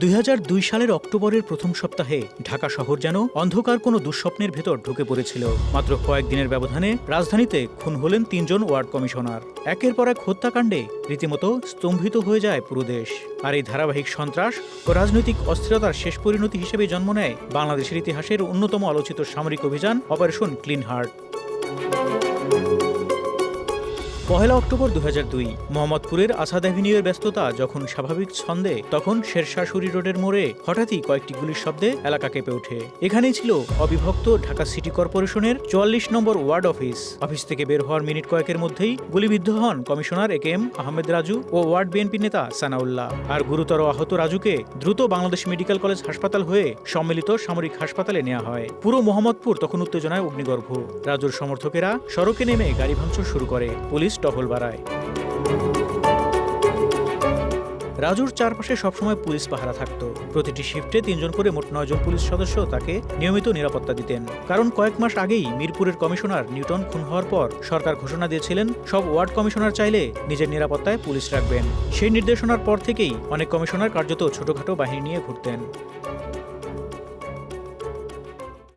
দুই হাজার দুই সালের অক্টোবরের প্রথম সপ্তাহে ঢাকা শহর যেন অন্ধকার কোনো দুঃস্বপ্নের ভেতর ঢুকে পড়েছিল। মাত্র কয়েকদিনের ব্যবধানে রাজধানীতে খুন হলেন তিনজন ওয়ার্ড কমিশনার। একের পর এক হত্যাকাণ্ডে রীতিমতো স্তম্ভিত হয়ে যায় পুরো দেশ। আর এই ধারাবাহিক সন্ত্রাস ও রাজনৈতিক অস্থিরতার শেষ পরিণতি হিসেবে জন্ম নেয় বাংলাদেশের ইতিহাসের অন্যতম আলোচিত সামরিক অভিযান অপারেশন ক্লিন হার্ট পহেলা অক্টোবর দু দুই, মোহাম্মদপুরের আসাদ অ্যাভিনিউয়ের ব্যস্ততা যখন স্বাভাবিক ছন্দে, তখন শেরশাহ সুরি রোডের মোড়ে হঠাৎই কয়েকটি গুলির শব্দে এলাকা কেঁপে ওঠে। এখানেই ছিল অবিভক্ত ঢাকা সিটি কর্পোরেশনের চুয়াল্লিশ নম্বর ওয়ার্ড অফিস। অফিস থেকে বের হওয়ার মিনিট কয়েকের মধ্যেই গুলিবিদ্ধ হন commissioner A M Ahmed Raju O ward BNP নেতা সানাউল্লাহ। আর গুরুতর আহত রাজুকে দ্রুত বাংলাদেশ মেডিকেল কলেজ হাসপাতাল হয়ে সম্মিলিত সামরিক হাসপাতালে নেওয়া হয়। পুরো মোহাম্মদপুর তখন উত্তেজনায় অগ্নিগর্ভ। রাজুর সমর্থকেরা সড়কে নেমে গাড়ি ভাঙচুর শুরু করে। পুলিশ টহল বাড়ায়। রাজুর চারপাশে সবসময় পুলিশ পাহারা থাকত। প্রতিটি শিফটে তিনজন করে মোট নয়জন পুলিশ সদস্য তাকে নিয়মিত নিরাপত্তা দিতেন। কারণ কয়েক মাস আগেই মিরপুরের কমিশনার নিউটন খুন হওয়ার পর সরকার ঘোষণা দিয়েছিলেন, সব ওয়ার্ড কমিশনার চাইলে নিজের নিরাপত্তায় পুলিশ রাখবেন। সেই নির্দেশনার পর থেকেই অনেক কমিশনার কার্যত ছোটখাটো বাহিনী নিয়ে ঘুরতেন।